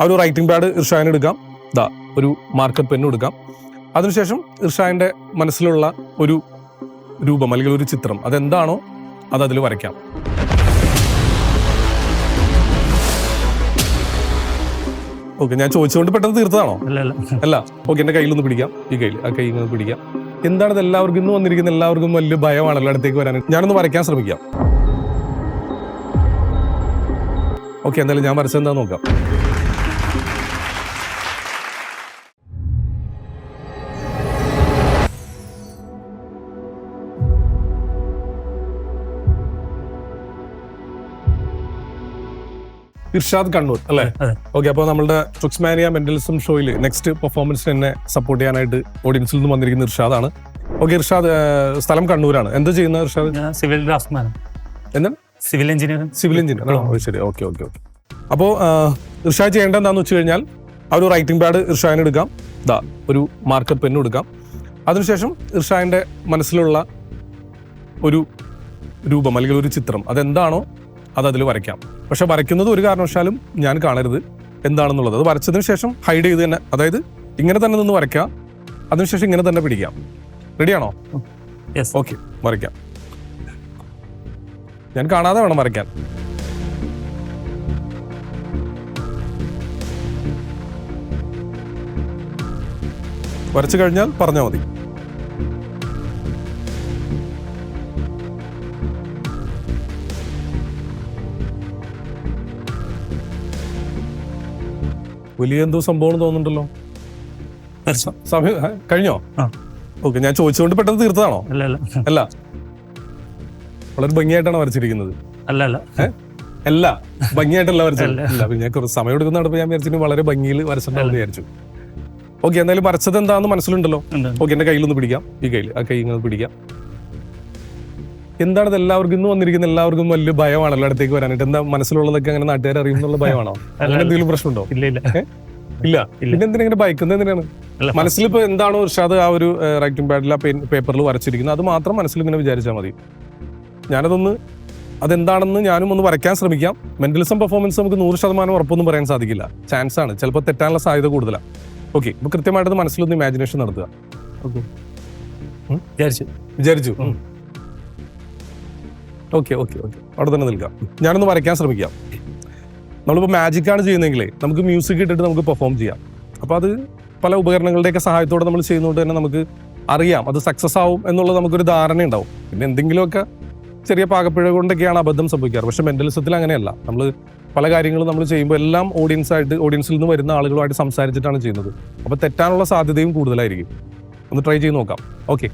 ആ ഒരു writing pad ഇർഷാദിന് എടുക്കാം. ദാ ഒരു മാർക്കർ പെന്നും എടുക്കാം. അതിനുശേഷം ഇർഷാന്റെ മനസ്സിലുള്ള ഒരു രൂപം അല്ലെങ്കിൽ ഒരു ചിത്രം അതെന്താണോ അത് അതിൽ വരയ്ക്കാം. ഓക്കെ ഞാൻ ചോദിച്ചുകൊണ്ട് പെട്ടെന്ന് തീർത്തതാണോ? അല്ല ഓക്കെ എന്റെ കയ്യിലൊന്ന് പിടിക്കാം. ഈ കയ്യിൽ ആ കൈ ഇങ്ങനെ പിടിക്കാം. എന്താണ് ഇത് എല്ലാവർക്കും ഇന്ന് വന്നിരിക്കുന്ന എല്ലാവർക്കും വലിയ ഭയമാണല്ലോ അടുത്തേക്ക് വരാൻ? ഞാനൊന്ന് വരയ്ക്കാൻ ശ്രമിക്കാം. ഓക്കെ എന്തായാലും ഞാൻ വരച്ചെന്താ നോക്കാം. ഇർഷാദ് കണ്ണൂർ അല്ലേ. ഓക്കെ അപ്പോൾ നമ്മുടെ ട്രുക്സ്മാനിയ മെന്റലിസം ഷോയിൽ നെക്സ്റ്റ് പെർഫോമൻസിന് എന്നെ സപ്പോർട്ട് ചെയ്യാനായിട്ട് ഓഡിയൻസിൽ നിന്ന് വന്നിരിക്കുന്ന ഇർഷാദാണ്. ഓക്കെ ഇർഷാദ് സ്ഥലം കണ്ണൂരാണ്. എന്താ ചെയ്യുന്ന ഇർഷാദ്? സിവിൽ ഡ്രാഫ്റ്റ്മാനാണ് എന്താണ്? സിവിൽ എഞ്ചിനീയർ സിവിൽ എഞ്ചിനീയർ ആണോ ശരി. ഓക്കെ ഓക്കെ ഓക്കെ അപ്പോൾ ഇർഷാദ് ചെയ്യേണ്ട എന്താണെന്ന് വെച്ച് കഴിഞ്ഞാൽ ആ ഒരു റൈറ്റിംഗ് പാഡ് ഇർഷാദിന് എടുക്കാം. ദാ ഒരു മാർക്കർ പെന്നും എടുക്കാം. അതിനുശേഷം ഇർഷാദിന്റെ മനസ്സിലുള്ള ഒരു രൂപം അല്ലെങ്കിൽ ഒരു ചിത്രം അതെന്താണോ അത് അതിൽ വരയ്ക്കാം. പക്ഷെ വരയ്ക്കുന്നത് ഒരു കാരണവശാലും ഞാൻ കാണരുത്. എന്താണെന്നുള്ളത്. അത് വരച്ചതിന് ശേഷം ഹൈഡ് ചെയ്ത് തന്നെ അതായത് ഇങ്ങനെ തന്നെ നിന്ന് വരയ്ക്കാം. അതിനുശേഷം ഇങ്ങനെ തന്നെ പിടിക്കാം. റെഡിയാണോ ഓക്കെ വരയ്ക്കാം. ഞാൻ കാണാതെ വേണം വരയ്ക്കാൻ. വരച്ചു കഴിഞ്ഞാൽ പറഞ്ഞാൽ മതി. വലിയ എന്തോ സംഭവം തോന്നുന്നുണ്ടല്ലോ. സമയം കഴിഞ്ഞോ. ഓക്കെ ഞാൻ ചോദിച്ചുകൊണ്ട് പെട്ടെന്ന് തീർത്തതാണോ? അല്ല വളരെ ഭംഗിയായിട്ടാണ് വരച്ചിരിക്കുന്നത്. അല്ല അല്ല. അല്ല ഭംഗിയായിട്ടല്ല പിന്നെ ഞാൻ കുറച്ച് സമയം എടുക്കുന്ന എടുക്കുന്നതാണ് ഞാൻ വിചാരിച്ചു വളരെ ഭംഗിയിൽ വരച്ചിട്ടുണ്ടെന്ന് വിചാരിച്ചു. ഓക്കെ എന്തായാലും വരച്ചത് എന്താണെന്ന് മനസ്സിലുണ്ടല്ലോ. ഓക്കെ എന്റെ കയ്യിലൊന്ന് പിടിക്കാം. ഈ കയ്യിൽ ആ കൈ ഇങ്ങനെ പിടിക്കാം. എന്താണ് ഇത് എല്ലാവർക്കും ഇന്ന് വന്നിരിക്കുന്ന എല്ലാവർക്കും വലിയ ഭയമാണല്ലോ അടുത്തേക്ക് വരാനായിട്ട്? എന്താ മനസ്സിലുള്ളതൊക്കെ അങ്ങനെ നാട്ടുകാർ അറിയുന്നുള്ള ഭയമാണോ? അങ്ങനെ എന്തെങ്കിലും പ്രശ്നമുണ്ടോ? ഇല്ല ഇല്ല. ഇല്ല. പിന്നെ എന്തിനാ ഇങ്ങനെ ഭയക്കുന്നത് എന്തിനാണ്? മനസ്സിലിപ്പോ എന്താണോ ഇർഷാദ് ആ ഒരു റൈറ്റിംഗ് പാഡിൽ ആ പേപ്പറിൽ വരച്ചിരിക്കുന്നത്. അത് മാത്രം മനസ്സിൽ ഇങ്ങനെ വിചാരിച്ചാൽ മതി. ഞാനതൊന്ന് അതെന്താണെന്ന് ഞാനും ഒന്ന് വരയ്ക്കാൻ ശ്രമിക്കാം. മെന്റലിസം പെർഫോമൻസ് നമുക്ക് നൂറ് ശതമാനം ഉറപ്പൊന്നും പറയാൻ സാധിക്കില്ല. ചാൻസ് ആണ്. ചിലപ്പോൾ തെറ്റാനുള്ള സാധ്യത കൂടുതലാണ് ഓക്കെ ഇപ്പൊ കൃത്യമായിട്ട് മനസ്സിലൊന്ന് ഇമാജിനേഷൻ നടത്തുക. വിചാരിച്ചു. Okay okay okay. അവിടെ തന്നെ നിൽക്കാം. ഞാനൊന്ന് വരയ്ക്കാൻ ശ്രമിക്കാം. നമ്മളിപ്പോൾ മാജിക്കാണ് ആണ് ചെയ്യുന്നതെങ്കിലേ നമുക്ക് മ്യൂസിക് ഇട്ടിട്ട് നമുക്ക് പെർഫോം ചെയ്യാം. അപ്പോൾ അത് പല ഉപകരണങ്ങളുടെയൊക്കെ സഹായത്തോടെ നമ്മൾ ചെയ്യുന്നതുകൊണ്ട് തന്നെ നമുക്ക് അറിയാം അത് സക്സസ് ആവും എന്നുള്ളത് നമുക്കൊരു ധാരണ ഉണ്ടാവും. പിന്നെ എന്തെങ്കിലുമൊക്കെ ചെറിയ പാകപ്പിഴ കൊണ്ടൊക്കെയാണ് അബദ്ധം സംഭവിക്കാറ്. പക്ഷെ മെന്റലിസത്തിൽ അങ്ങനെയല്ല. നമ്മൾ പല കാര്യങ്ങളും നമ്മൾ ചെയ്യുമ്പോൾ എല്ലാം ഓഡിയൻസായിട്ട് ഓഡിയൻസിൽ നിന്ന് വരുന്ന ആളുകളുമായിട്ട് സംസാരിച്ചിട്ടാണ് ചെയ്യുന്നത്. അപ്പോൾ തെറ്റാനുള്ള സാധ്യതയും കൂടുതലായിരിക്കും. ഒന്ന് ട്രൈ ചെയ്ത് നോക്കാം. ഓക്കെ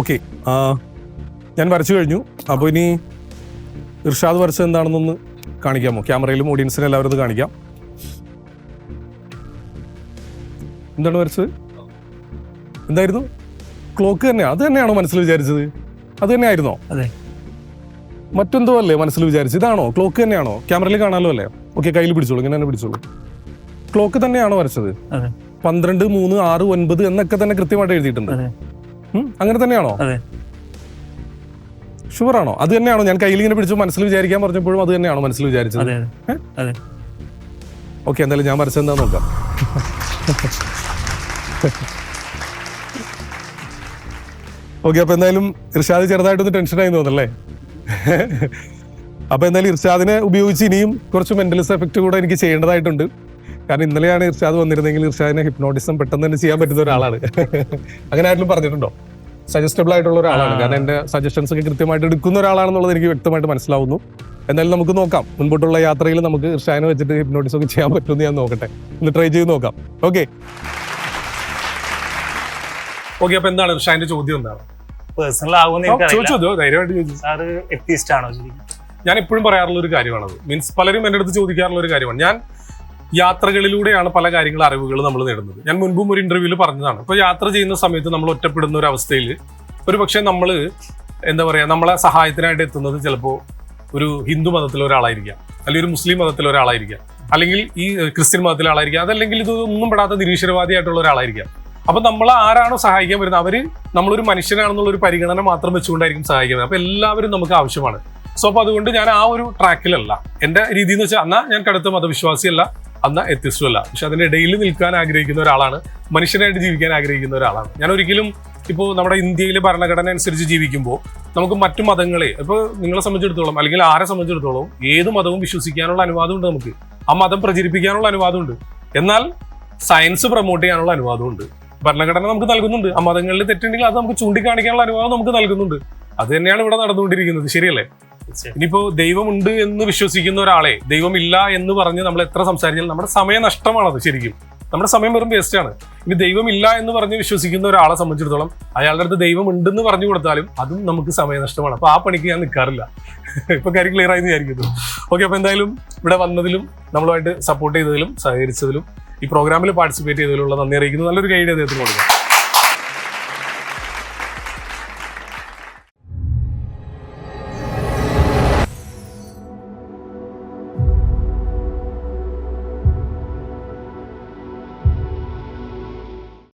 ഓക്കെ ഞാൻ വരച്ചു കഴിഞ്ഞു. അപ്പോൾ ഇനി ഇർഷാദ് വരച്ചത് എന്താണെന്നൊന്ന് കാണിക്കാമോ? ക്യാമറയിലും ഓഡിയൻസിനും എല്ലാവരും അത് കാണിക്കാം. എന്താണ് വരച്ചത്? എന്തായിരുന്നു? ക്ലോക്ക് തന്നെ അത് തന്നെയാണോ മനസ്സിൽ വിചാരിച്ചത്? അത് തന്നെയായിരുന്നോ? അതെ. മറ്റെന്തോ അല്ലേ മനസ്സിൽ വിചാരിച്ചത്? ഇതാണോ? ക്ലോക്ക് തന്നെയാണോ? ക്യാമറയിൽ കാണാമല്ലോ അല്ലേ? ഓക്കെ കയ്യിൽ പിടിച്ചോളൂ. ഇങ്ങനെ തന്നെ പിടിച്ചോളൂ. ക്ലോക്ക് തന്നെയാണോ വരച്ചത്? പന്ത്രണ്ട് മൂന്ന് ആറ് ഒൻപത് എന്നൊക്കെ തന്നെ കൃത്യമായിട്ട് എഴുതിയിട്ടുണ്ട്. അങ്ങനെ തന്നെയാണോ? അതെ. ഷുവർ ആണോ? അത് തന്നെയാണോ? ഞാൻ കയ്യിൽ ഇങ്ങനെ പിടിച്ചു മനസ്സിൽ വിചാരിക്കാൻ പറഞ്ഞപ്പോഴും അത് തന്നെയാണോ മനസ്സിൽ വിചാരിച്ചത്? അതെ ഓക്കെ എന്തായാലും ഞാൻ വരച്ചത് എന്താ നോക്കാം. ഓക്കെ അപ്പൊ എന്തായാലും ഇർഷാദ് ചെറുതായിട്ടൊന്ന് ടെൻഷനായി തോന്നല്ലേ അപ്പൊ എന്തായാലും ഇർഷാദിനെ ഉപയോഗിച്ച് ഇനിയും കുറച്ച് മെന്റലിസ് എഫക്ട് കൂടെ എനിക്ക് ചെയ്യേണ്ടതായിട്ടുണ്ട്. കാരണം ഇന്നലെയാണ് ഇർഷാദ് വന്നിരുന്നെങ്കിൽ ഇർഷാദിനെ ഹിപ്നോട്ടിസം പെട്ടെന്ന് തന്നെ ചെയ്യാൻ പറ്റുന്ന ഒരാളാണ്. അങ്ങനെ ആരെങ്കിലും പറഞ്ഞിട്ടുണ്ടോ? സജസ്റ്റബിൾ ആയിട്ടുള്ള ഒരാളാണ്. കാരണം എന്റെ സജഷൻസ് ഒക്കെ കൃത്യമായിട്ട് എടുക്കുന്ന ഒരാളാണെന്നുള്ളത് എനിക്ക് വ്യക്തമായിട്ട് മനസ്സിലാവുന്നു. എന്നാലും നമുക്ക് നോക്കാം. മുൻപോട്ടുള്ള യാത്രയിൽ നമുക്ക് ഇർഷാദിനെ വെച്ചിട്ട് ഹിപ്നോട്ടിസം ഒക്കെ ചെയ്യാൻ പറ്റുമെന്ന് ഞാൻ നോക്കട്ടെ. ഒന്ന് ട്രൈ ചെയ്ത് നോക്കാം. ഓക്കെ ഓക്കെ അപ്പൊ എന്താണ് ഇർഷാദിന്റെ ചോദ്യം എന്താണ്? പേഴ്സണൽ സാറ് ആണോ ഞാൻ എപ്പോഴും പറയാറുള്ള ഒരു കാര്യമാണത്. മീൻസ് പലരും എന്റെ അടുത്ത് ചോദിക്കാറുള്ള ഒരു കാര്യമാണ്. ഞാൻ യാത്രകളിലൂടെയാണ് പല കാര്യങ്ങൾ അറിവുകൾ നമ്മൾ നേടുന്നത്. ഞാൻ മുൻപും ഒരു ഇന്റർവ്യൂവിൽ പറഞ്ഞതാണ്. ഇപ്പോൾ യാത്ര ചെയ്യുന്ന സമയത്ത് നമ്മൾ ഒറ്റപ്പെടുന്ന ഒരു അവസ്ഥയിൽ ഒരു പക്ഷേ നമ്മൾ എന്താ പറയുക നമ്മളെ സഹായത്തിനായിട്ട് എത്തുന്നത് ചിലപ്പോൾ ഒരു ഹിന്ദു മതത്തിലെ ഒരാളായിരിക്കാം അല്ലെങ്കിൽ ഒരു മുസ്ലിം മതത്തിലെ ഒരാളായിരിക്കാം അല്ലെങ്കിൽ ഈ ക്രിസ്ത്യൻ മതത്തിലെ ആളായിരിക്കാം അതല്ലെങ്കിൽ ഇത് ഒന്നും പെടാത്ത നിരീശ്വരവാദിയായിട്ടുള്ള ഒരാളായിരിക്കാം. അപ്പൊ നമ്മൾ ആരാണോ സഹായിക്കാൻ വരുന്നത്? അവർ നമ്മളൊരു മനുഷ്യനാണെന്നുള്ള ഒരു പരിഗണന മാത്രം വെച്ചുകൊണ്ടായിരിക്കും സഹായിക്കാൻ വരുന്നത് അപ്പൊ എല്ലാവരും നമുക്ക് ആവശ്യമാണ്. സോ അപ്പൊ അതുകൊണ്ട് ഞാൻ ആ ഒരു ട്രാക്കിലല്ല എന്റെ രീതി എന്ന് വെച്ചാൽ എന്നാ ഞാൻ കടുത്ത മതവിശ്വാസിയല്ല. അന്ന് എത്തിസ്റ്റും പക്ഷെ അതിന്റെ ഇടയിൽ നിൽക്കാൻ ആഗ്രഹിക്കുന്ന ഒരാളാണ്. മനുഷ്യനായിട്ട് ജീവിക്കാൻ ആഗ്രഹിക്കുന്ന ഒരാളാണ്. ഞാൻ ഒരിക്കലും ഇപ്പോൾ നമ്മുടെ ഇന്ത്യയിലെ ഭരണഘടന അനുസരിച്ച് ജീവിക്കുമ്പോൾ നമുക്ക് മറ്റു മതങ്ങളെ ഇപ്പോൾ നിങ്ങളെ സംബന്ധിച്ചിടത്തോളം അല്ലെങ്കിൽ ആരെ സംബന്ധിച്ചിടത്തോളം ഏത് മതവും വിശ്വസിക്കാനുള്ള അനുവാദമുണ്ട് നമുക്ക്. ആ മതം പ്രചരിപ്പിക്കാനുള്ള അനുവാദമുണ്ട്. എന്നാൽ സയൻസ് പ്രൊമോട്ട് ചെയ്യാനുള്ള അനുവാദമുണ്ട്. ഭരണഘടന നമുക്ക് നൽകുന്നുണ്ട്. ആ മതങ്ങളിൽ തെറ്റുണ്ടെങ്കിൽ അത് നമുക്ക് ചൂണ്ടിക്കാണിക്കാനുള്ള അനുവാദം നമുക്ക് നൽകുന്നുണ്ട്. അത് തന്നെയാണ് ഇവിടെ നടന്നുകൊണ്ടിരിക്കുന്നത്. ശരിയല്ലേ. ഇനിയിപ്പോ ദൈവമുണ്ട് എന്ന് വിശ്വസിക്കുന്ന ഒരാളെ ദൈവമില്ല എന്ന് പറഞ്ഞ് നമ്മൾ എത്ര സംസാരിച്ചാലും നമ്മുടെ സമയം നഷ്ടമാണത് ശരിക്കും. നമ്മുടെ സമയം വെറും വേസ്റ്റ് ആണ്. ഇനി ദൈവമില്ല എന്ന് പറഞ്ഞ് വിശ്വസിക്കുന്ന ഒരാളെ സംബന്ധിച്ചിടത്തോളം അയാളുടെ അടുത്ത് ദൈവം ഉണ്ടെന്ന് പറഞ്ഞു കൊടുത്താലും അതും നമുക്ക് സമയനഷ്ടമാണ് അപ്പൊ ആ പണിക്ക് ഞാൻ നിൽക്കാറില്ല. ഇപ്പൊ കാര്യം ക്ലിയർ ആയി വിചാരിക്കുന്നു. ഓക്കെ അപ്പൊ എന്തായാലും ഇവിടെ വന്നതിലും നമ്മളുമായിട്ട് സപ്പോർട്ട് ചെയ്തതിലും സഹകരിച്ചതിലും ഈ പ്രോഗ്രാമിൽ പാർട്ടിസിപ്പേറ്റ് ചെയ്തതിലുള്ള നന്ദി അറിയിക്കുന്നു. നല്ലൊരു ഗൈഡ് അദ്ദേഹത്തിന് കൊടുക്കാം